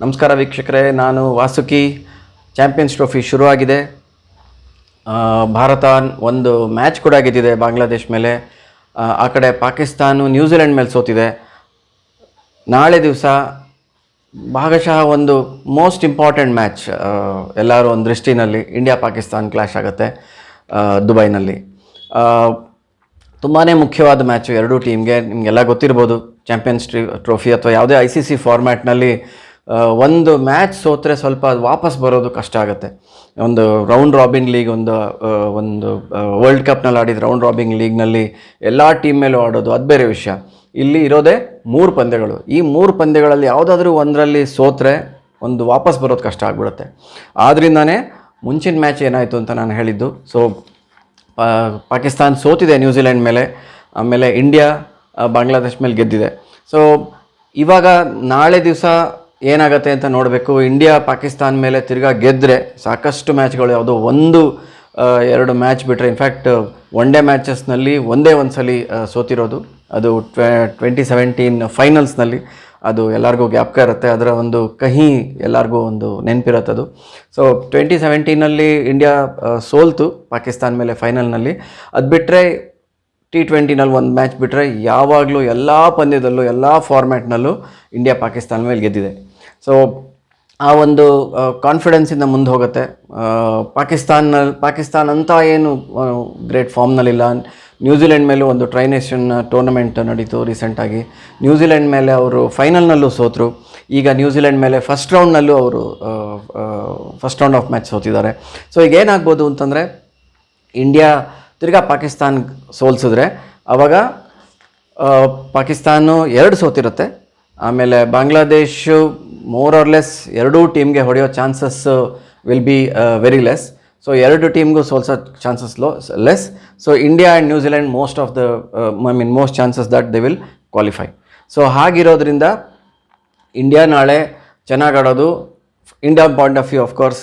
ನಮಸ್ಕಾರ ವೀಕ್ಷಕರೇ ನಾನು ವಾಸುಕಿ. ಚಾಂಪಿಯನ್ಸ್ ಟ್ರೋಫಿ ಶುರುವಾಗಿದೆ. ಭಾರತ ಒಂದು ಮ್ಯಾಚ್ ಕೂಡ ಗೆದ್ದಿದೆ ಬಾಂಗ್ಲಾದೇಶ್ ಮೇಲೆ. ಆ, ಕಡೆ ಪಾಕಿಸ್ತಾನ ನ್ಯೂಜಿಲೆಂಡ್ ಮೇಲೆ ಸೋತಿದೆ. ನಾಳೆ ದಿವಸ ಭಾಗಶಃ ಒಂದು ಮೋಸ್ಟ್ ಇಂಪಾರ್ಟೆಂಟ್ ಮ್ಯಾಚ್ ಎಲ್ಲರೂ ಒಂದು ದೃಷ್ಟಿನಲ್ಲಿ ಇಂಡಿಯಾ ಪಾಕಿಸ್ತಾನ್ ಕ್ಲಾಶ್ ಆಗುತ್ತೆ ದುಬೈನಲ್ಲಿ. ತುಂಬಾ ಮುಖ್ಯವಾದ ಮ್ಯಾಚು ಎರಡೂ ಟೀಮ್ಗೆ ನಿಮಗೆಲ್ಲ ಗೊತ್ತಿರ್ಬೋದು. ಚಾಂಪಿಯನ್ಸ್ ಟ್ರಿ ಟ್ರೋಫಿ ಅಥವಾ ಯಾವುದೇ ಐ ಸಿ ಸಿ ಫಾರ್ಮ್ಯಾಟ್ನಲ್ಲಿ ಒಂದು ಮ್ಯಾಚ್ ಸೋತ್ರೆ ಸ್ವಲ್ಪ ವಾಪಸ್ ಬರೋದು ಕಷ್ಟ ಆಗುತ್ತೆ. ಒಂದು ರೌಂಡ್ ರಾಬಿನ್ ಲೀಗ್ ಒಂದು ಒಂದು ವರ್ಲ್ಡ್ ಕಪ್ನಲ್ಲಿ ಆಡಿದ ರೌಂಡ್ ರಾಬಿನ್ ಲೀಗ್ನಲ್ಲಿ ಎಲ್ಲ ಟೀಮ್ ಮೇಲೂ ಆಡೋದು ಅದು ಬೇರೆ ವಿಷಯ. ಇಲ್ಲಿ ಇರೋದೇ ಮೂರು ಪಂದ್ಯಗಳು. ಈ ಮೂರು ಪಂದ್ಯಗಳಲ್ಲಿ ಯಾವುದಾದ್ರೂ ಒಂದರಲ್ಲಿ ಸೋತ್ರೆ ಒಂದು ವಾಪಸ್ ಬರೋದು ಕಷ್ಟ ಆಗ್ಬಿಡುತ್ತೆ. ಆದ್ರಿಂದನೇ ಮುಂಚಿನ ಮ್ಯಾಚ್ ಏನಾಯಿತು ಅಂತ ನಾನು ಹೇಳಿದ್ದು. ಸೊ ಪಾಕಿಸ್ತಾನ್ ಸೋತಿದೆ ನ್ಯೂಜಿಲೆಂಡ್ ಮೇಲೆ, ಆಮೇಲೆ ಇಂಡಿಯಾ ಬಾಂಗ್ಲಾದೇಶ್ ಮೇಲೆ ಗೆದ್ದಿದೆ. ಸೊ ಇವಾಗ ನಾಳೆ ದಿವಸ ಏನಾಗುತ್ತೆ ಅಂತ ನೋಡಬೇಕು. ಇಂಡಿಯಾ, ಪಾಕಿಸ್ತಾನ ಮೇಲೆ ತಿರ್ಗಾ ಗೆದ್ದರೆ ಸಾಕಷ್ಟು ಮ್ಯಾಚ್ಗಳು. ಯಾವುದೋ ಒಂದು ಎರಡು ಮ್ಯಾಚ್ ಬಿಟ್ಟರೆ ಇನ್ಫ್ಯಾಕ್ಟ್ ಒನ್ ಡೇ ಮ್ಯಾಚಸ್ನಲ್ಲಿ ಒಂದೇ ಒಂದು ಸಲ ಸೋತಿರೋದು. ಅದು ಟ್ವೆ ಟ್ವೆಂಟಿ ಸೆವೆಂಟೀನ್ ಫೈನಲ್ಸ್ನಲ್ಲಿ ಅದು ಎಲ್ಲರಿಗೂ ಗ್ಯಾಪ್ಕ ಇರುತ್ತೆ. ಅದರ ಒಂದು ಕಹಿ ಎಲ್ಲರಿಗೂ ಒಂದು ನೆನಪಿರುತ್ತೆ ಅದು. ಸೊ ಟ್ವೆಂಟಿ ಸೆವೆಂಟೀನಲ್ಲಿ ಇಂಡಿಯಾ ಸೋಲ್ತು ಪಾಕಿಸ್ತಾನ ಮೇಲೆ ಫೈನಲ್ನಲ್ಲಿ ಅದು ಬಿಟ್ಟರೆ ಟಿ ಟ್ವೆಂಟಿನಲ್ಲಿ ಒಂದು ಮ್ಯಾಚ್ ಬಿಟ್ಟರೆ ಯಾವಾಗಲೂ ಎಲ್ಲ ಪಂದ್ಯದಲ್ಲೂ, ಎಲ್ಲ ಫಾರ್ಮ್ಯಾಟ್ನಲ್ಲೂ ಇಂಡಿಯಾ, ಪಾಕಿಸ್ತಾನ ಮೇಲೆ ಗೆದ್ದಿದೆ. ಸೊ ಆ ಒಂದು ಕಾನ್ಫಿಡೆನ್ಸಿಂದ ಮುಂದೆ ಹೋಗುತ್ತೆ. ಪಾಕಿಸ್ತಾನ ಪಾಕಿಸ್ತಾನ ಅಂತ ಏನು ಗ್ರೇಟ್ ಫಾರ್ಮ್ನಲ್ಲಿಲ್ಲ ನ್ಯೂಜಿಲೆಂಡ್ ಮೇಲೂ ಒಂದು ಟ್ರೈನೇಷನ್ ಟೂರ್ನಮೆಂಟ್ ನಡೀತು ರೀಸೆಂಟಾಗಿ ನ್ಯೂಜಿಲೆಂಡ್ ಮೇಲೆ ಅವರು ಫೈನಲ್ನಲ್ಲೂ ಸೋತರು. ಈಗ ನ್ಯೂಜಿಲೆಂಡ್ ಮೇಲೆ ಫಸ್ಟ್ ರೌಂಡ್ನಲ್ಲೂ ಅವರು ಫಸ್ಟ್ ರೌಂಡ್ ಆಫ್ ಮ್ಯಾಚ್ ಸೋತಿದ್ದಾರೆ. ಸೊ ಈಗ ಏನಾಗ್ಬೋದು ಅಂತಂದರೆ ಇಂಡಿಯಾ ತಿರ್ಗಾ ಪಾಕಿಸ್ತಾನ್ ಸೋಲ್ಸಿದ್ರೆ ಅವಾಗ ಆ, ಪಾಕಿಸ್ತಾನ ಎರಡು ಸೋತಿರುತ್ತೆ. ಆಮೇಲೆ ಬಾಂಗ್ಲಾದೇಶ್ ಮೋರ್ ಆರ್ ಲೆಸ್ ಎರಡೂ ಟೀಮ್ಗೆ ಹೊಡೆಯೋ chances will be very less so ಎರಡು ಟೀಮ್ಗೂ ಸೋಲ್ಸೋ chances low less so India and New Zealand most of the I mean most chances that they will qualify so ಹಾಗಿರೋದ್ರಿಂದ India ನಾಳೆ ಚೆನ್ನಾಗಿ ಆಡೋದು. India point of view of course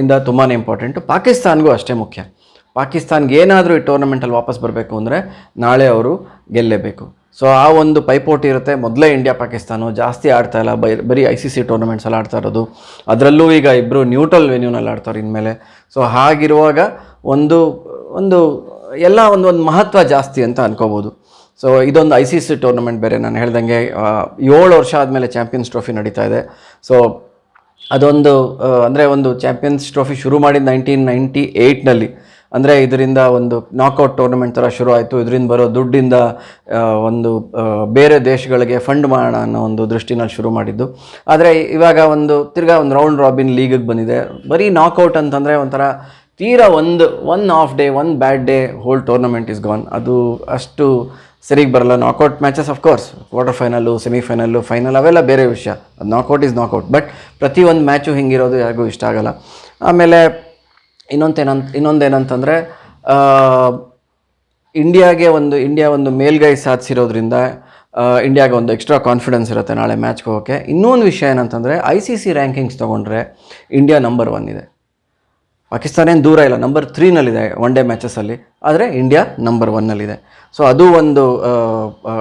ಇಂದ ತುಂಬಾ important ಪಾಕಿಸ್ತಾನ್ಗೂ ಅಷ್ಟೇ ಮುಖ್ಯ. ಪಾಕಿಸ್ತಾನ್ಗೆ ಏನಾದರೂ ಈ ಟೂರ್ನಮೆಂಟಲ್ಲಿ ವಾಪಸ್ ಬರಬೇಕು ಅಂದರೆ ನಾಳೆ ಅವರು ಗೆಲ್ಲೇಬೇಕು. ಸೊ ಆ ಒಂದು ಪೈಪೋಟಿ ಇರುತ್ತೆ. ಮೊದಲೇ ಇಂಡಿಯಾ ಪಾಕಿಸ್ತಾನ ಜಾಸ್ತಿ ಆಡ್ತಾ ಇಲ್ಲ. ಬೈ, ಬರೀ ಐ ಸಿ ಸಿ ಟೂರ್ನಮೆಂಟ್ಸಲ್ಲಿ ಆಡ್ತಾ ಇರೋದು. ಅದರಲ್ಲೂ ಈಗ ಇಬ್ಬರು ನ್ಯೂಟ್ರಲ್ ವೆನ್ಯೂನಲ್ಲಿ ಆಡ್ತಾರೆ ಇನ್ಮೇಲೆ. ಸೊ ಹಾಗಿರುವಾಗ ಒಂದು ಒಂದು ಎಲ್ಲ ಒಂದು ಒಂದು ಮಹತ್ವ ಜಾಸ್ತಿ ಅಂತ ಅನ್ಕೋಬೋದು. ಸೊ ಇದೊಂದು ಐ ಸಿ ಸಿ ಟೂರ್ನಮೆಂಟ್ ಬೇರೆ. ನಾನು ಹೇಳ್ದಂಗೆ ಏಳು ವರ್ಷ ಆದಮೇಲೆ ಚಾಂಪಿಯನ್ಸ್ ಟ್ರೋಫಿ ನಡೀತಾ ಇದೆ. ಸೊ ಅದೊಂದು ಅಂದರೆ ಒಂದು ಚಾಂಪಿಯನ್ಸ್ ಟ್ರೋಫಿ ಶುರು ಮಾಡಿದ ನೈನ್ಟೀನ್ ನೈಂಟಿ ಏಯ್ಟ್ನಲ್ಲಿ ಅಂದರೆ ಇದರಿಂದ ಒಂದು ನಾಕೌಟ್ ಟೂರ್ನಮೆಂಟ್ ಥರ ಶುರು ಆಯಿತು. ಇದರಿಂದ ಬರೋ ದುಡ್ಡಿಂದ ಒಂದು ಬೇರೆ ದೇಶಗಳಿಗೆ ಫಂಡ್ ಮಾಡೋಣ ಅನ್ನೋ ಒಂದು ದೃಷ್ಟಿನಲ್ಲಿ ಶುರು ಮಾಡಿದ್ದು. ಆದರೆ ಇವಾಗ ಒಂದು, ತಿರ್ಗಾ ಒಂದು ರೌಂಡ್ ರಾಬಿನ್ ಲೀಗಿಗೆ ಬಂದಿದೆ. ಬರೀ ನಾಕೌಟ್ ಅಂತಂದರೆ ಒಂಥರ ತೀರಾ ಒಂದು one of day one bad day whole tournament is gone ಅದು ಅಷ್ಟು ಸರಿಗೆ ಬರಲ್ಲ. Knockout matches of course quarter final semifinal final ಅವೆಲ್ಲ ಬೇರೆ ವಿಷಯ. ಅದು ನಾಕೌಟ್ ಇಸ್ ನಾಕೌಟ್ ಬಟ್ ಪ್ರತಿಯೊಂದು ಮ್ಯಾಚು ಹಿಂಗಿರೋದು ಯಾರಿಗೂ ಇಷ್ಟ ಆಗಲ್ಲ. ಆಮೇಲೆ ಇನ್ನೊಂದೇನಂತ, ಇನ್ನೊಂದೇನಂತಂದರೆ ಇಂಡಿಯಾಗೆ ಒಂದು, ಇಂಡಿಯಾ ಒಂದು ಮೇಲ್ಗೈ ಸಾಧಿಸಿರೋದ್ರಿಂದ ಇಂಡಿಯಾಗೆ ಒಂದು ಎಕ್ಸ್ಟ್ರಾ ಕಾನ್ಫಿಡೆನ್ಸ್ ಇರುತ್ತೆ ನಾಳೆ ಮ್ಯಾಚ್ಗೆ ಹೋಗೋಕ್ಕೆ ಇನ್ನೊಂದು ವಿಷಯ ಏನಂತಂದರೆ ಐ ಸಿ ಸಿ ರ್ಯಾಂಕಿಂಗ್ಸ್ ತೊಗೊಂಡ್ರೆ ಇಂಡಿಯಾ ನಂಬರ್ ಒನ್ ಇದೆ. ಪಾಕಿಸ್ತಾನ ಏನು ದೂರ ಇಲ್ಲ ನಂಬರ್ ತ್ರೀನಲ್ಲಿದೆ ಒನ್ ಡೇ ಮ್ಯಾಚಸಲ್ಲಿ ಆದರೆ ಇಂಡಿಯಾ ನಂಬರ್ ಒನ್ನಲ್ಲಿದೆ ಸೊ ಅದು ಒಂದು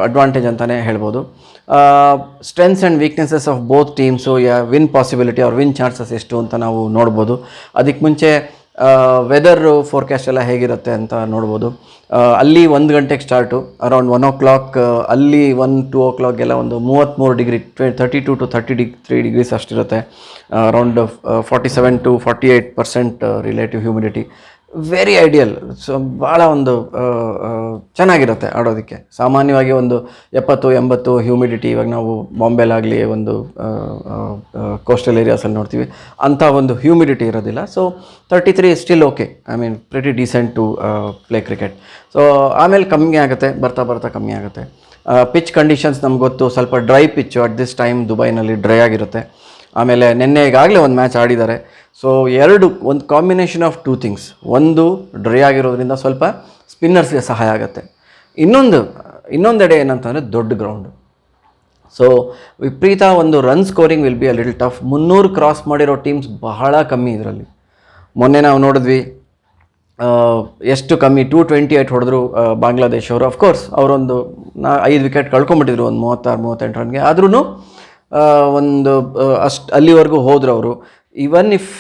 ಅಡ್ವಾಂಟೇಜ್ ಅಂತಲೇ ಹೇಳ್ಬೋದು. Strengths and weaknesses of both teams yeah win possibility ಅವ್ರ ವಿನ್ ಚಾನ್ಸಸ್ ಎಷ್ಟು ಅಂತ ನಾವು ನೋಡ್ಬೋದು. ಅದಕ್ಕೆ ಮುಂಚೆ ವೆದರ್ ಫೋರ್ಕಾಸ್ಟ್ ಎಲ್ಲ ಹೇಗಿರುತ್ತೆ ಅಂತ ನೋಡ್ಬೋದು. ಅಲ್ಲಿ ಒಂದು ಗಂಟೆಗೆ start around one o'clock ಅಲ್ಲಿ ಒನ್ ಟು ಓ ಕ್ಲಾಕ್ಗೆಲ್ಲ ಒಂದು ಮೂವತ್ತ್ಮೂರು ಡಿಗ್ರಿ ಟ್ವೆ ತರ್ಟಿ ಟು ಟು ತರ್ಟಿ ಡಿಗ್ three degrees ಅಷ್ಟಿರುತ್ತೆ. Around forty seven to forty eight percent relative humidity very ideal so ಭಾಳ ಒಂದು ಚೆನ್ನಾಗಿರುತ್ತೆ ಆಡೋದಕ್ಕೆ. ಸಾಮಾನ್ಯವಾಗಿ ಒಂದು ಎಪ್ಪತ್ತು, ಎಂಬತ್ತು ಹ್ಯೂಮಿಡಿಟಿ ಇವಾಗ ನಾವು ಬಾಂಬೆಲಾಗಲಿ ಒಂದು ಕೋಸ್ಟಲ್ ಏರಿಯಾಸಲ್ಲಿ ನೋಡ್ತೀವಿ. ಅಂಥ ಒಂದು ಹ್ಯೂಮಿಡಿಟಿ ಇರೋದಿಲ್ಲ. So thirty three still okay I mean pretty decent to play cricket so ಆಮೇಲೆ ಕಮ್ಮಿ ಆಗುತ್ತೆ, ಬರ್ತಾ ಬರ್ತಾ ಕಮ್ಮಿ ಆಗುತ್ತೆ. ಪಿಚ್ ಕಂಡೀಷನ್ಸ್ ನಮ್ಗೆ ಗೊತ್ತು. ಸ್ವಲ್ಪ dry pitch at this time ದುಬೈನಲ್ಲಿ ಡ್ರೈ ಆಗಿರುತ್ತೆ. ಆಮೇಲೆ ನಿನ್ನೆ ಈಗಾಗಲೇ ಒಂದು ಮ್ಯಾಚ್ ಆಡಿದ್ದಾರೆ. ಸೊ ಎರಡು, ಒಂದು ಕಾಂಬಿನೇಷನ್ ಆಫ್ ಟೂ ಥಿಂಗ್ಸ್ ಒಂದು ಡ್ರೈ ಆಗಿರೋದ್ರಿಂದ ಸ್ವಲ್ಪ ಸ್ಪಿನ್ನರ್ಸ್ಗೆ ಸಹಾಯ ಆಗುತ್ತೆ. ಇನ್ನೊಂದು, ಇನ್ನೊಂದೆಡೆ ಏನಂತಂದರೆ ದೊಡ್ಡ ಗ್ರೌಂಡು ಸೊ ವಿಪರೀತ ಒಂದು run scoring will be a little tough ಮುನ್ನೂರು ಕ್ರಾಸ್ ಮಾಡಿರೋ ಟೀಮ್ಸ್ ಬಹಳ ಕಮ್ಮಿ ಇದರಲ್ಲಿ. ಮೊನ್ನೆ ನಾವು ನೋಡಿದ್ವಿ ಎಷ್ಟು ಕಮ್ಮಿ ಟೂ ಟ್ವೆಂಟಿ ಏಟ್ ಹೊಡೆದ್ರು ಬಾಂಗ್ಲಾದೇಶವರು ಅಫ್ಕೋರ್ಸ್ ಅವರೊಂದು ನಾ ಐದು ವಿಕೆಟ್ ಕಳ್ಕೊಂಬಿಟ್ಟಿದ್ರು ಒಂದು ಮೂವತ್ತಾರು, ಮೂವತ್ತೆಂಟು ರನ್ಗೆ ಆದ್ರೂ ಒಂದು ಅಷ್ಟು ಅಲ್ಲಿವರೆಗೂ ಹೋದ್ರು ಅವರು. ಇವನ್ ಇಫ್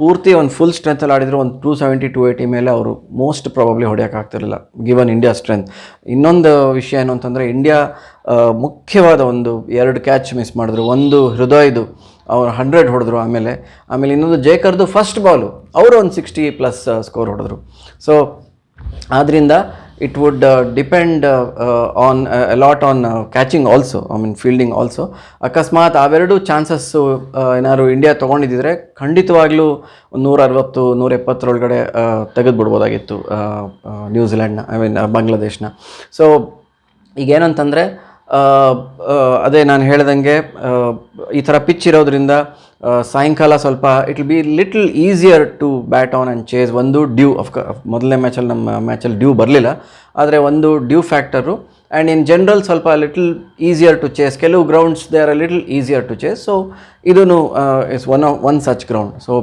ಪೂರ್ತಿ ಒಂದು ಫುಲ್ ಸ್ಟ್ರೆಂತಲ್ಲಿ ಆಡಿದ್ರು, ಒಂದು ಟೂ ಸೆವೆಂಟಿ ಟು ಏಯ್ಟಿ ಮೇಲೆ ಅವರು ಮೋಸ್ಟ್ ಪ್ರಾಬಬ್ಲಿ ಹೊಡೆಯೋಕ್ಕಾಗ್ತಿರಲಿಲ್ಲ ಗಿವನ್ ಇಂಡಿಯಾ ಸ್ಟ್ರೆಂತ್ ಇನ್ನೊಂದು ವಿಷಯ ಏನು ಅಂತಂದರೆ ಇಂಡಿಯಾ ಮುಖ್ಯವಾದ ಒಂದು ಎರಡು ಕ್ಯಾಚ್ ಮಿಸ್ ಮಾಡಿದ್ರು. ಒಂದು ಹೃದಯದು, ಅವ್ರು ಹಂಡ್ರೆಡ್ ಹೊಡೆದ್ರು ಆಮೇಲೆ. ಆಮೇಲೆ ಇನ್ನೊಂದು ಜೇಕರ್ದು ಫಸ್ಟ್ ಬಾಲು ಅವರು ಒಂದು ಸಿಕ್ಸ್ಟಿ ಪ್ಲಸ್ ಸ್ಕೋರ್ ಹೊಡೆದ್ರು. ಸೊ ಆದ್ದರಿಂದ it would depend on lot on catching also I mean fielding also ಅಕಸ್ಮಾತ್ ಅವೆರಡು ಚಾನ್ಸಸ್ಸು ಏನಾದ್ರು ಇಂಡಿಯಾ ತೊಗೊಂಡಿದ್ದಿದ್ರೆ ಖಂಡಿತವಾಗ್ಲೂ ನೂರ ಅರವತ್ತು ನೂರ ಎಪ್ಪತ್ತರೊಳಗಡೆ ತೆಗೆದು ಬಿಡ್ಬೋದಾಗಿತ್ತು ನ್ಯೂಜಿಲ್ಯಾಂಡ್ನ ಐ ಮೀನ್ ಬಾಂಗ್ಲಾದೇಶ್ನ ಸೊ ಈಗೇನಂತಂದರೆ ಅದೇ ನಾನು ಹೇಳ್ದಂಗೆ ಈ ಥರ ಪಿಚ್ ಇರೋದ್ರಿಂದ ಸಾಯಂಕಾಲ ಸ್ವಲ್ಪ it will be little easier to bat on and chase ಒಂದು ಡ್ಯೂ ಅಫ್ ಮೊದಲನೇ ಮ್ಯಾಚಲ್ಲಿ ನಮ್ಮ ಮ್ಯಾಚಲ್ಲಿ ಡ್ಯೂ ಬರಲಿಲ್ಲ. ಆದರೆ ಒಂದು dew factor and in general ಸ್ವಲ್ಪ ಲಿಟಲ್ ಈಸಿಯರ್ ಟು ಚೇಸ್ ಕೆಲವು grounds they are a little easier to chase so ಇದೂ is one of one such ground so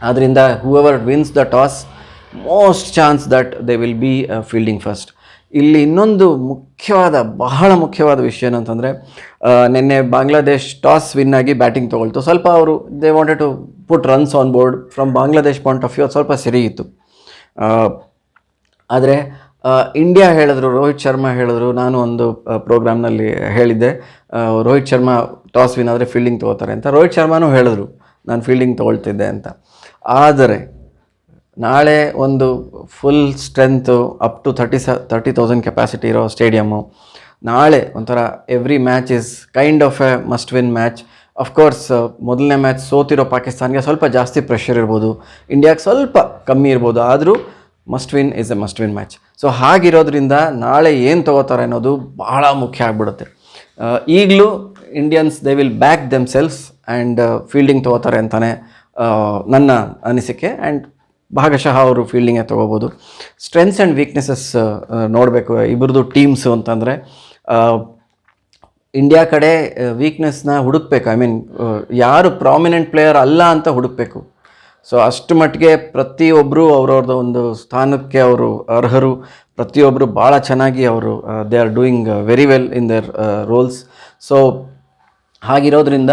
ಆದ್ದರಿಂದ whoever wins the toss most chance that they will be fielding first ಇಲ್ಲಿ ಇನ್ನೊಂದು ಮುಖ್ಯವಾದ, ಬಹಳ ಮುಖ್ಯವಾದ ವಿಷಯ ಏನಂತಂದರೆ ನಿನ್ನೆ ಬಾಂಗ್ಲಾದೇಶ್ ಟಾಸ್ ವಿನ್ ಆಗಿ ಬ್ಯಾಟಿಂಗ್ ತೊಗೊಳ್ತು. ಸ್ವಲ್ಪ ಅವರು they wanted to put runs on board from Bangladesh point of view ಸ್ವಲ್ಪ ಸರಿ ಇತ್ತು. ಆದರೆ ಇಂಡಿಯಾ ಹೇಳಿದ್ರು, ರೋಹಿತ್ ಶರ್ಮಾ ಹೇಳಿದ್ರು, ನಾನು ಒಂದು ಪ್ರೋಗ್ರಾಮ್ನಲ್ಲಿ ಹೇಳಿದ್ದೆ ರೋಹಿತ್ ಶರ್ಮಾ ಟಾಸ್ ವಿನ್ ಆದರೆ ಫೀಲ್ಡಿಂಗ್ ತೊಗೋತಾರೆ ಅಂತ. ರೋಹಿತ್ ಶರ್ಮಾನೂ ಹೇಳಿದ್ರು, ನಾನು ಫೀಲ್ಡಿಂಗ್ ತೊಗೊಳ್ತಿದ್ದೆ ಅಂತ. ಆದರೆ ನಾಳೆ ಒಂದು full strength up to thirty ಸ ತರ್ಟಿ ತೌಸಂಡ್ ಕೆಪಾಸಿಟಿ ಇರೋ ಸ್ಟೇಡಿಯಮ್ಮು ನಾಳೆ ಒಂಥರ every match is kind of a must win match of course ಮೊದಲನೇ ಮ್ಯಾಚ್ ಸೋತಿರೋ ಪಾಕಿಸ್ತಾನ್ಗೆ ಸ್ವಲ್ಪ ಜಾಸ್ತಿ ಪ್ರೆಷರ್ ಇರ್ಬೋದು. ಇಂಡಿಯಾಗೆ ಸ್ವಲ್ಪ ಕಮ್ಮಿ ಇರ್ಬೋದು. ಆದರೂ must win is a must win match so ಹಾಗಿರೋದ್ರಿಂದ ನಾಳೆ ಏನು ತಗೋತಾರೆ ಅನ್ನೋದು ಭಾಳ ಮುಖ್ಯ ಆಗಿಬಿಡುತ್ತೆ. ಈಗಲೂ Indians they will back themselves and fielding ತಗೋತಾರೆ ಅಂತಲೇ ನನ್ನ ಅನಿಸಿಕೆ. ಆ್ಯಂಡ್ ಭಾಗಶಃ ಅವರು ಫೀಲ್ಡಿಂಗೇ ತೊಗೋಬೋದು. ಸ್ಟ್ರೆಂತ್ಸ್ ಆ್ಯಂಡ್ ವೀಕ್ನೆಸಸ್ ನೋಡಬೇಕು ಇಬ್ಬರದು ಟೀಮ್ಸು ಅಂತಂದರೆ ಇಂಡಿಯಾ ಕಡೆ ವೀಕ್ನೆಸ್ನ ಹುಡುಕ್ಬೇಕು. ಐ ಮೀನ್ ಯಾರು ಪ್ರಾಮಿನೆಂಟ್ ಪ್ಲೇಯರ್ ಅಲ್ಲ ಅಂತ ಹುಡುಕ್ಬೇಕು. ಸೊ ಅಷ್ಟು ಮಟ್ಟಿಗೆ ಪ್ರತಿಯೊಬ್ಬರು ಅವ್ರವ್ರದ್ದು ಒಂದು ಸ್ಥಾನಕ್ಕೆ ಅವರು ಅರ್ಹರು. ಪ್ರತಿಯೊಬ್ಬರು ಭಾಳ ಚೆನ್ನಾಗಿ ಅವರು they are doing very well in their roles so ಹಾಗಿರೋದ್ರಿಂದ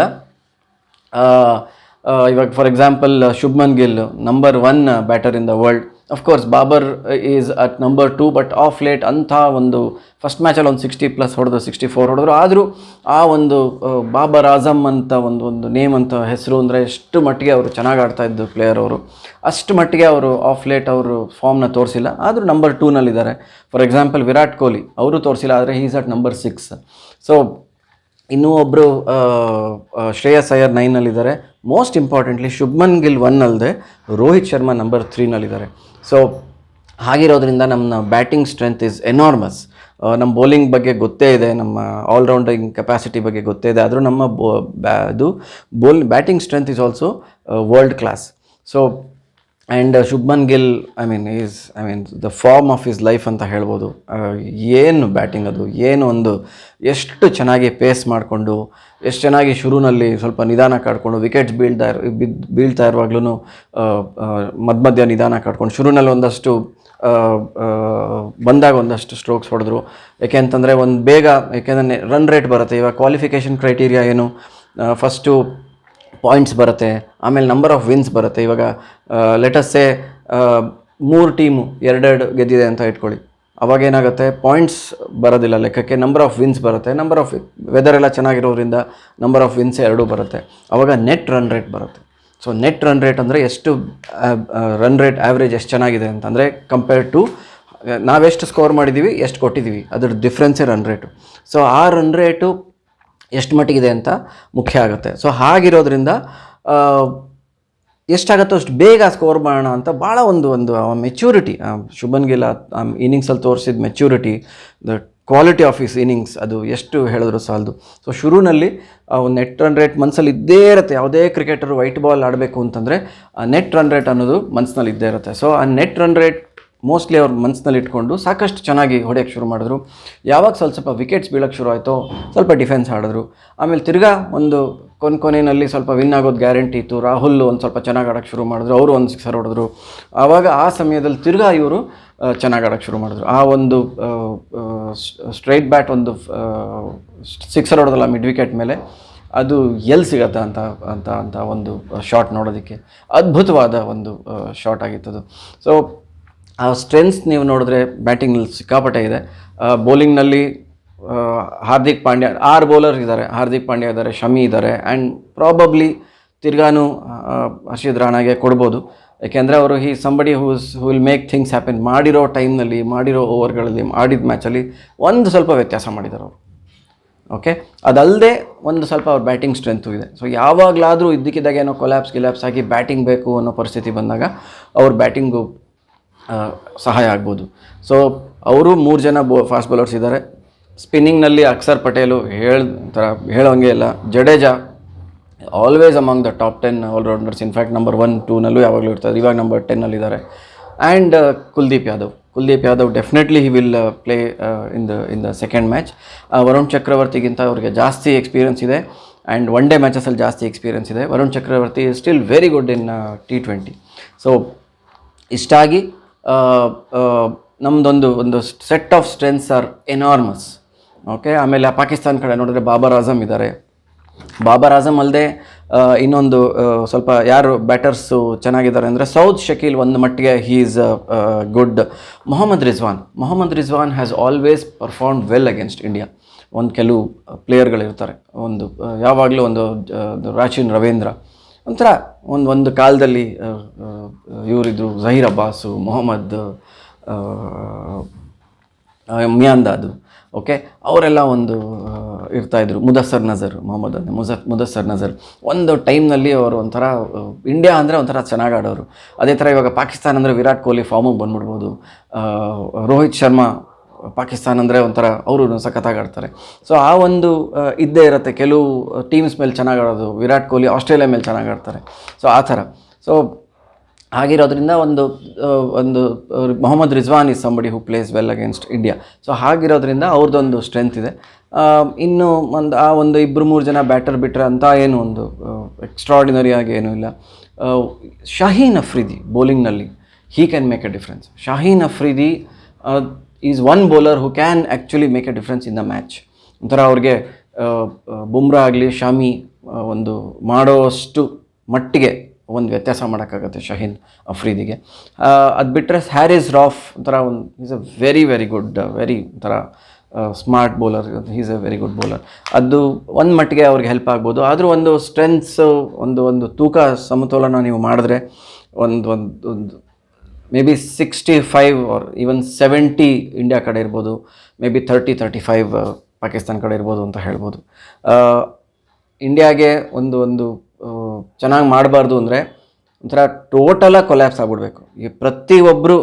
ಇವಾಗ for example Shubman Gill number one batter in the world of course Babar is at number two but of late ಅಂಥ ಒಂದು ಫಸ್ಟ್ ಮ್ಯಾಚಲ್ಲಿ ಒಂದು ಸಿಕ್ಸ್ಟಿ ಪ್ಲಸ್ ಹೊಡೆದು sixty four ಹೊಡೆದ್ರು. ಆದರೂ ಆ ಒಂದು ಬಾಬರ್ ಆಜಮ್ ಅಂತ ಒಂದು ಒಂದು ನೇಮ್ ಅಂತ ಹೆಸರು ಅಂದರೆ ಎಷ್ಟು ಮಟ್ಟಿಗೆ ಅವರು ಚೆನ್ನಾಗಿ ಆಡ್ತಾ ಇದ್ದು ಪ್ಲೇಯರ್ ಅವರು. ಅಷ್ಟು ಮಟ್ಟಿಗೆ ಅವರು ಆಫ್ ಲೇಟ್ ಅವರು ಫಾರ್ಮ್ನ ತೋರಿಸಿಲ್ಲ. ಆದರೂ ನಂಬರ್ ಟೂನಲ್ಲಿದ್ದಾರೆ ಫಾರ್ ಎಕ್ಸಾಂಪಲ್ ವಿರಾಟ್ ಕೊಹ್ಲಿ, ಅವರು ತೋರಿಸಿಲ್ಲ, ಆದರೆ is at number six so ಇನ್ನೂ ಒಬ್ಬರು Shreyas Iyer ನೈನಲ್ಲಿದ್ದಾರೆ most importantly Shubman Gill one ಅಲ್ಲದೆ ರೋಹಿತ್ ಶರ್ಮಾ ನಂಬರ್ ತ್ರೀನಲ್ಲಿದ್ದಾರೆ ಸೊ ಹಾಗಿರೋದ್ರಿಂದ ನಮ್ಮ ಬ್ಯಾಟಿಂಗ್ ಸ್ಟ್ರೆಂತ್ ಇಸ್ ಎನಾರ್ಮಸ್ ನಮ್ಮ ಬೌಲಿಂಗ್ ಬಗ್ಗೆ ಗೊತ್ತೇ ಇದೆ, ನಮ್ಮ ಆಲ್ರೌಂಡಿಂಗ್ ಕೆಪಾಸಿಟಿ ಬಗ್ಗೆ ಗೊತ್ತೇ ಇದೆ, ಆದರೂ ನಮ್ಮ ಬೋ ಬ್ಯಾ ಅದು ಬೋಲ್ batting strength is also world class so and Shubman Gill I mean is I mean the form of his life ಅಂತ ಹೇಳ್ಬೋದು. ಏನು ಬ್ಯಾಟಿಂಗ್ ಅದು, ಏನು ಒಂದು, ಎಷ್ಟು ಚೆನ್ನಾಗಿ ಪೇಸ್ ಮಾಡಿಕೊಂಡು, ಎಷ್ಟು ಚೆನ್ನಾಗಿ ಶುರುನಲ್ಲಿ ಸ್ವಲ್ಪ ನಿಧಾನ ಕಾಡ್ಕೊಂಡು ವಿಕೆಟ್ಸ್ ಬೀಳ್ತಾ ಇರ್ ಬಿದ್ದು ಬೀಳ್ತಾ ಇರುವಾಗ್ಲೂ ಮಧ್ಯ ಮಧ್ಯ ನಿಧಾನ ಕಾಡ್ಕೊಂಡು, ಶುರುನಲ್ಲಿ ಒಂದಷ್ಟು ಬಂದಾಗ ಒಂದಷ್ಟು ಸ್ಟ್ರೋಕ್ಸ್ ಹೊಡೆದ್ರು. ಅಂತಂದರೆ ಒಂದು ಬೇಗ ಯಾಕೆಂದರೆ ರನ್ ರೇಟ್ ಬರುತ್ತೆ. ಇವಾಗ ಕ್ವಾಲಿಫಿಕೇಷನ್ ಕ್ರೈಟೀರಿಯಾ ಏನು? ಫಸ್ಟು ಪಾಯಿಂಟ್ಸ್ ಬರುತ್ತೆ, ಆಮೇಲೆ ನಂಬರ್ ಆಫ್ ವಿನ್ಸ್ ಬರುತ್ತೆ. ಇವಾಗ ಲೆಟಸ್ಸೇ ಮೂರು ಟೀಮು ಎರಡೆರಡು ಗೆದ್ದಿದೆ ಅಂತ ಇಟ್ಕೊಳ್ಳಿ. ಅವಾಗ ಏನಾಗುತ್ತೆ? ಪಾಯಿಂಟ್ಸ್ ಬರೋದಿಲ್ಲ ಲೆಕ್ಕಕ್ಕೆ. ನಂಬರ್ ಆಫ್ ವಿನ್ಸ್ ಬರುತ್ತೆ. ನಂಬರ್ ಆಫ್ ವೆದರ್ ಎಲ್ಲ ಚೆನ್ನಾಗಿರೋದ್ರಿಂದ ನಂಬರ್ ಆಫ್ ವಿನ್ಸ್ ಎರಡೂ ಬರುತ್ತೆ. ಅವಾಗ ನೆಟ್ ರನ್ ರೇಟ್ ಬರುತ್ತೆ. ಸೊ ನೆಟ್ ರನ್ ರೇಟ್ ಅಂದರೆ ಎಷ್ಟು ರನ್ ರೇಟ್ ಆ್ಯಾವ್ರೇಜ್ ಎಷ್ಟು ಚೆನ್ನಾಗಿದೆ ಅಂತಂದರೆ ಕಂಪೇರ್ಡ್ ಟು ನಾವೆಷ್ಟು ಸ್ಕೋರ್ ಮಾಡಿದ್ದೀವಿ ಎಷ್ಟು ಕೊಟ್ಟಿದ್ದೀವಿ ಅದ್ರ ಡಿಫ್ರೆನ್ಸೇ ರನ್ ರೇಟು ಸೊ ಆ ರನ್ ರೇಟು ಎಷ್ಟು ಮಟ್ಟಿಗಿದೆ ಅಂತ ಮುಖ್ಯ ಆಗುತ್ತೆ. ಸೊ ಹಾಗಿರೋದ್ರಿಂದ ಎಷ್ಟಾಗತ್ತೋ ಅಷ್ಟು ಬೇಗ ಸ್ಕೋರ್ ಮಾಡೋಣ ಅಂತ ಭಾಳ ಒಂದು ಒಂದು ಮೆಚ್ಯೂರಿಟಿ ಶುಭನ್ ಗಿಲ್ ಇನ್ನಿಂಗ್ಸಲ್ಲಿ ತೋರಿಸಿದ maturity the quality of his innings ಅದು ಎಷ್ಟು ಹೇಳಿದ್ರು ಸಾಲದು. ಸೊ ಶುರುನಲ್ಲಿ ಒಂದು ನೆಟ್ ರನ್ ರೇಟ್ ಮನಸ್ಸಲ್ಲಿ ಇದ್ದೇ ಇರುತ್ತೆ. ಯಾವುದೇ ಕ್ರಿಕೆಟರು ವೈಟ್ ಬಾಲ್ ಆಡಬೇಕು ಅಂತಂದರೆ ನೆಟ್ ರನ್ ರೇಟ್ ಅನ್ನೋದು ಮನಸ್ಸಿನಲ್ಲಿ ಇದ್ದೇ ಇರುತ್ತೆ. ಸೊ ಆ ನೆಟ್ ರನ್ ರೇಟ್ ಮೋಸ್ಟ್ಲಿ ಅವ್ರ ಮನಸ್ಸಿನಲ್ಲಿ ಇಟ್ಕೊಂಡು ಸಾಕಷ್ಟು ಚೆನ್ನಾಗಿ ಹೊಡೆಯೋಕ್ಕೆ ಶುರು ಮಾಡಿದ್ರು. ಯಾವಾಗ ಸ್ವಲ್ಪ ಸ್ವಲ್ಪ ವಿಕೆಟ್ಸ್ ಬೀಳೋಕ್ಕೆ ಶುರು ಆಯಿತೋ, ಸ್ವಲ್ಪ ಡಿಫೆನ್ಸ್ ಆಡಿದ್ರು. ಆಮೇಲೆ ತಿರ್ಗಾ ಒಂದು ಕೊನೆ ಕೊನೆಯಲ್ಲಿ ಸ್ವಲ್ಪ ವಿನ್ ಆಗೋದು ಗ್ಯಾರಂಟಿ ಇತ್ತು. ರಾಹುಲ್ ಒಂದು ಸ್ವಲ್ಪ ಚೆನ್ನಾಗಿ ಆಡೋಕ್ಕೆ ಶುರು ಮಾಡಿದ್ರು. ಅವರು ಒಂದು ಸಿಕ್ಸರ್ ಹೊಡೆದ್ರು. ಆವಾಗ ಆ ಸಮಯದಲ್ಲಿ ತಿರ್ಗಾ ಇವರು ಚೆನ್ನಾಗಿ ಆಡೋಕ್ಕೆ ಶುರು ಮಾಡಿದ್ರು. ಆ ಒಂದು ಸ್ಟ್ರೈಟ್ ಬ್ಯಾಟ್ ಒಂದು ಸಿಕ್ಸರ್ ಹೊಡೆದಲ್ಲ ಮಿಡ್ ವಿಕೆಟ್ ಮೇಲೆ, ಅದು ಎಲ್ಲಿ ಸಿಗತ್ತೆ ಅಂತ ಅಂತ ಅಂತ ಒಂದು ಶಾಟ್ ನೋಡೋದಕ್ಕೆ. ಅದ್ಭುತವಾದ ಒಂದು ಶಾಟ್ ಆಗಿತ್ತದು. ಸೊ ಆ ಸ್ಟ್ರೆಂತ್ಸ್ ನೀವು ನೋಡಿದ್ರೆ ಬ್ಯಾಟಿಂಗ್ನಲ್ಲಿ ಸಿಕ್ಕಾಪಟ್ಟೆ ಇದೆ. ಬೌಲಿಂಗ್ನಲ್ಲಿ ಹಾರ್ದಿಕ್ ಪಾಂಡ್ಯ, ಆರು ಬೌಲರ್ ಇದ್ದಾರೆ. ಹಾರ್ದಿಕ್ ಪಾಂಡ್ಯ ಇದ್ದಾರೆ, ಶಮಿ ಇದ್ದಾರೆ ಆ್ಯಂಡ್ ಪ್ರಾಬಬ್ಲಿ ತಿರ್ಗಾನು ಹರ್ಷಿದ್ ರಾಣಾಗೆ ಕೊಡ್ಬೋದು. ಯಾಕೆಂದರೆ ಅವರು ಈ somebody who's who will make things happen ಮಾಡಿರೋ ಟೈಮ್ನಲ್ಲಿ ಮಾಡಿರೋ ಓವರ್ಗಳಲ್ಲಿ ಮಾಡಿದ ಮ್ಯಾಚಲ್ಲಿ ಒಂದು ಸ್ವಲ್ಪ ವ್ಯತ್ಯಾಸ ಮಾಡಿದ್ದಾರೆ ಅವರು. ಓಕೆ ಅದಲ್ಲದೆ ಒಂದು ಸ್ವಲ್ಪ ಅವ್ರ ಬ್ಯಾಟಿಂಗ್ ಸ್ಟ್ರೆಂತು ಇದೆ. ಸೊ ಯಾವಾಗಲಾದರೂ ಇದ್ದಕ್ಕಿದ್ದಾಗ ಏನೋ ಕೊಲ್ಯಾಪ್ಸ್ ಗಿಲ್ಯಾಪ್ಸ್ ಆಗಿ ಬ್ಯಾಟಿಂಗ್ ಬೇಕು ಅನ್ನೋ ಪರಿಸ್ಥಿತಿ ಬಂದಾಗ ಅವ್ರ ಬ್ಯಾಟಿಂಗು ಸಹಾಯ ಆಗ್ಬೋದು. ಸೊ ಅವರು ಮೂರು ಜನ ಬೋ ಫಾಸ್ಟ್ ಬೌಲರ್ಸ್ ಇದ್ದಾರೆ ಸ್ಪಿನ್ನಿಂಗ್ನಲ್ಲಿ ಅಕ್ಷರ್ ಪಟೇಲು ಹೇಳ ಥರ ಹೇಳೋಂಗೆ ಇಲ್ಲ. Jadeja always among the top ten allrounders in fact number one ಟೂನಲ್ಲೂ ಯಾವಾಗಲೂ ಇರ್ತಾರೆ. ಇವಾಗ number ಟೆನ್ನಲ್ಲಿದ್ದಾರೆ and Kuldeep Yadav Kuldeep Yadav definitely he will play in the in the second match Varun ಚಕ್ರವರ್ತಿಗಿಂತ ಅವ್ರಿಗೆ ಜಾಸ್ತಿ ಎಕ್ಸ್ಪೀರಿಯನ್ಸ್ ಇದೆ. ಆ್ಯಂಡ್ ಒನ್ ಡೇ ಮ್ಯಾಚಸಲ್ಲಿ ಜಾಸ್ತಿ experience ಇದೆ. Varun Chakravarthy still very good in T twenty so ಇಷ್ಟಾಗಿ ನಮ್ಮದೊಂದು ಒಂದು set of strengths are enormous okay ಆಮೇಲೆ ಪಾಕಿಸ್ತಾನ ಕಡೆ ನೋಡಿದ್ರೆ ಬಾಬರ್ ಆಜಮ್ ಇದ್ದಾರೆ ಬಾಬರ್ ಆಜಮ್ ಅಲ್ಲದೆ ಇನ್ನೊಂದು ಸ್ವಲ್ಪ ಯಾರು ಬ್ಯಾಟರ್ಸು ಚೆನ್ನಾಗಿದ್ದಾರೆ ಅಂದರೆ ಸೌತ್ ಶಕೀಲ್ ಒಂದು ಮಟ್ಟಿಗೆ he is good Mohammad Rizwan. Mohammad Rizwan has always perform well against India ಒಂದು ಕೆಲವು ಪ್ಲೇಯರ್ಗಳಿರ್ತಾರೆ ಒಂದು ಯಾವಾಗಲೂ ಒಂದು ರಾಚಿನ್ ರವೀಂದ್ರ. ಒಂಥರ ಒಂದು ಒಂದು ಕಾಲದಲ್ಲಿ ಇವರಿದ್ರು ಜಹೀರ್ ಅಬ್ಬಾಸು, ಮೊಹಮ್ಮದ್ ಮಿಯಾಂದಾದು ಓಕೆ ಅವರೆಲ್ಲ ಒಂದು ಇರ್ತಾಯಿದ್ರು ಮುದಸ್ಸರ್ ನಜರ್, ಮೊಹಮ್ಮದ್ ಅಂದರೆ ಮುಜ, ಮುದಸ್ಸರ್ ನಜರ್. ಒಂದು ಟೈಮ್ನಲ್ಲಿ ಅವರು ಒಂಥರ ಇಂಡಿಯಾ ಅಂದರೆ ಒಂಥರ ಚೆನ್ನಾಗಿ ಆಡೋರು. ಅದೇ ಥರ ಇವಾಗ ಪಾಕಿಸ್ತಾನ ಅಂದರೆ ವಿರಾಟ್ ಕೊಹ್ಲಿ ಫಾರ್ಮಿಗೆ ಬಂದ್ಬಿಡ್ಬೋದು. ರೋಹಿತ್ ಶರ್ಮಾ ಪಾಕಿಸ್ತಾನ ಅಂದರೆ ಒಂಥರ ಅವರು ಸಖತ್ತಾಗಿ ಆಡ್ತಾರೆ. ಸೊ ಆ ಒಂದು ಇದ್ದೇ ಇರುತ್ತೆ. ಕೆಲವು ಟೀಮ್ಸ್ ಮೇಲೆ ಚೆನ್ನಾಗಿ ಆಡೋದು. ವಿರಾಟ್ ಕೊಹ್ಲಿ ಆಸ್ಟ್ರೇಲಿಯಾ ಮೇಲೆ ಚೆನ್ನಾಗಿ ಆಡ್ತಾರೆ. ಸೊ ಆ ಥರ. ಸೊ ಆಗಿರೋದ್ರಿಂದ ಒಂದು ಒಂದು Mohammad Rizwan is somebody who plays well against India so ಹಾಗಿರೋದ್ರಿಂದ ಅವ್ರದ್ದೊಂದು ಸ್ಟ್ರೆಂತ್ ಇದೆ. ಇನ್ನು ಒಂದು, ಆ ಒಂದು ಇಬ್ಬರು ಮೂರು ಜನ ಬ್ಯಾಟರ್ ಬಿಟ್ಟರೆ ಅಂತ ಏನು ಒಂದು ಎಕ್ಸ್ಟ್ರಾರ್ಡಿನರಿ ಆಗಿ ಏನೂ ಇಲ್ಲ. Shaheen Afridi ಬೌಲಿಂಗ್ನಲ್ಲಿ he can make a difference Shaheen Afridi is one bowler who can actually make a difference in the match. ಒಂಥರ ಅವ್ರಿಗೆ ಬುಮ್ರಾ ಆಗಲಿ, ಶಾಮಿ ಒಂದು ಮಾಡೋಷ್ಟು ಮಟ್ಟಿಗೆ ಒಂದು ವ್ಯತ್ಯಾಸ ಮಾಡೋಕ್ಕಾಗತ್ತೆ ಶಹೀನ್ ಅಫ್ರೀದಿಗೆ. ಅದು ಬಿಟ್ಟರೆ ಹ್ಯಾರಿಸ್ ರಾಫ್ ಒಂಥರ ಒಂದು is a very very good very ಒಂಥರ smart bowler is a very good bowler ಅದು ಒಂದು ಮಟ್ಟಿಗೆ ಅವ್ರಿಗೆ ಹೆಲ್ಪ್ ಆಗ್ಬೋದು. ಆದರೂ ಒಂದು ಸ್ಟ್ರೆಂತ್ಸು ಒಂದು ಒಂದು ತೂಕ ಸಮತೋಲನ ನೀವು ಮಾಡಿದ್ರೆ ಒಂದು ಒಂದು ಒಂದು maybe sixty five or even seventy India ಕಡೆ ಇರ್ಬೋದು. Maybe thirty thirty five Pakistan ಕಡೆ ಇರ್ಬೋದು ಅಂತ ಹೇಳ್ಬೋದು. ಇಂಡಿಯಾಗೆ ಒಂದು ಒಂದು ಚೆನ್ನಾಗಿ ಮಾಡಬಾರ್ದು ಅಂದರೆ ಒಂಥರ ಟೋಟಲಾಗಿ ಕೊಲ್ಯಾಪ್ಸ್ ಆಗ್ಬಿಡ್ಬೇಕು. ಈ ಪ್ರತಿಯೊಬ್ಬರು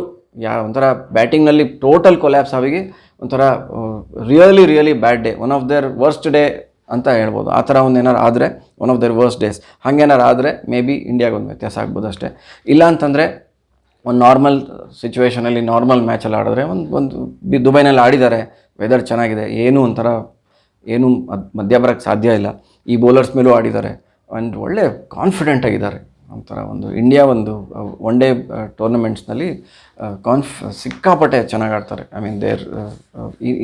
ಯಾ, ಒಂಥರ ಬ್ಯಾಟಿಂಗ್ನಲ್ಲಿ ಟೋಟಲ್ ಕೊಲ್ಯಾಪ್ಸ್ ಆಗಿ ಒಂಥರ really really bad day one of their worst day ಅಂತ ಹೇಳ್ಬೋದು. ಆ ಥರ ಒಂದು ಆದರೆ one of their worst days ಹಾಗೇನಾರು ಆದರೆ ಮೇ ಬಿ ಇಂಡಿಯಾಗೆ ಒಂದು ವ್ಯತ್ಯಾಸ ಆಗ್ಬೋದು ಅಷ್ಟೇ. ಇಲ್ಲ ಅಂತಂದರೆ ಒಂದು ನಾರ್ಮಲ್ ಸಿಚುವೇಷನಲ್ಲಿ ನಾರ್ಮಲ್ ಮ್ಯಾಚಲ್ಲಿ ಆಡಿದ್ರೆ ಒಂದು ಒಂದು ಬಿ ದುಬೈನಲ್ಲಿ ಆಡಿದ್ದಾರೆ ವೆದರ್ ಚೆನ್ನಾಗಿದೆ, ಏನೂ ಒಂಥರ ಏನೂ ಅದು ಮಧ್ಯ ಬರೋಕ್ಕೆ ಸಾಧ್ಯ ಇಲ್ಲ. ಈ ಬೌಲರ್ಸ್ ಮೇಲೂ ಆಡಿದ್ದಾರೆ. ಆ್ಯಂಡ್ ಒಳ್ಳೆ ಕಾನ್ಫಿಡೆಂಟ್ ಆಗಿದ್ದಾರೆ. ಒಂಥರ ಒಂದು ಇಂಡಿಯಾ ಒಂದು ಒನ್ ಡೇ ಟೂರ್ನಮೆಂಟ್ಸ್ನಲ್ಲಿ ಕಾನ್ಫ್ ಸಿಕ್ಕಾಪಟ್ಟೆ ಚೆನ್ನಾಗಿ ಆಡ್ತಾರೆ. ಐ ಮೀನ್ ದೇರ್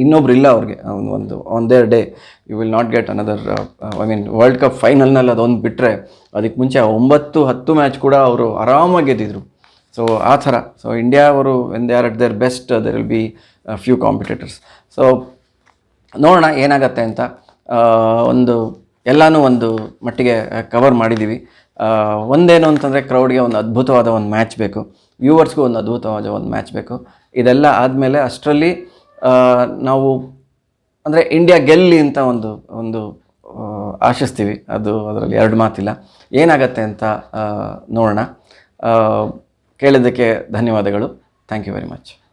ಇನ್ನೊಬ್ರು ಇಲ್ಲ ಅವ್ರಿಗೆ. ಒಂದು on their day you will not get another I mean world cup ಫೈನಲ್ನಲ್ಲಿ ಅದೊಂದು ಬಿಟ್ಟರೆ ಅದಕ್ಕೆ ಮುಂಚೆ ಒಂಬತ್ತು, ಹತ್ತು ಮ್ಯಾಚ್ ಕೂಡ ಅವರು ಆರಾಮಾಗಿ ಗೆದ್ದಿದ್ರು. ಸೊ ಆ ಥರ. ಸೊ ಇಂಡಿಯಾ ಅವರು when they are at their best there will be few competitors so ನೋಡೋಣ ಏನಾಗತ್ತೆ ಅಂತ. ಒಂದು, ಎಲ್ಲನೂ ಒಂದು ಮಟ್ಟಿಗೆ ಕವರ್ ಮಾಡಿದ್ದೀವಿ ಒಂದೇನು ಅಂತಂದರೆ ಕ್ರೌಡ್ಗೆ ಒಂದು ಅದ್ಭುತವಾದ ಒಂದು ಮ್ಯಾಚ್ ಬೇಕು. ವ್ಯೂವರ್ಸ್ಗೂ ಒಂದು ಅದ್ಭುತವಾದ ಒಂದು ಮ್ಯಾಚ್ ಬೇಕು. ಇದೆಲ್ಲ ಆದಮೇಲೆ ಅಷ್ಟರಲ್ಲಿ ನಾವು, ಅಂದರೆ ಇಂಡಿಯಾ ಗೆಲ್ಲಿ ಅಂತ ಒಂದು ಒಂದು ಆಶಿಸ್ತೀವಿ. ಅದು ಅದರಲ್ಲಿ ಎರಡು ಮಾತಿಲ್ಲ. ಏನಾಗತ್ತೆ ಅಂತ ನೋಡೋಣ. ಕೇಳಿದ್ದಕ್ಕೆ ಧನ್ಯವಾದಗಳು. Thank you very much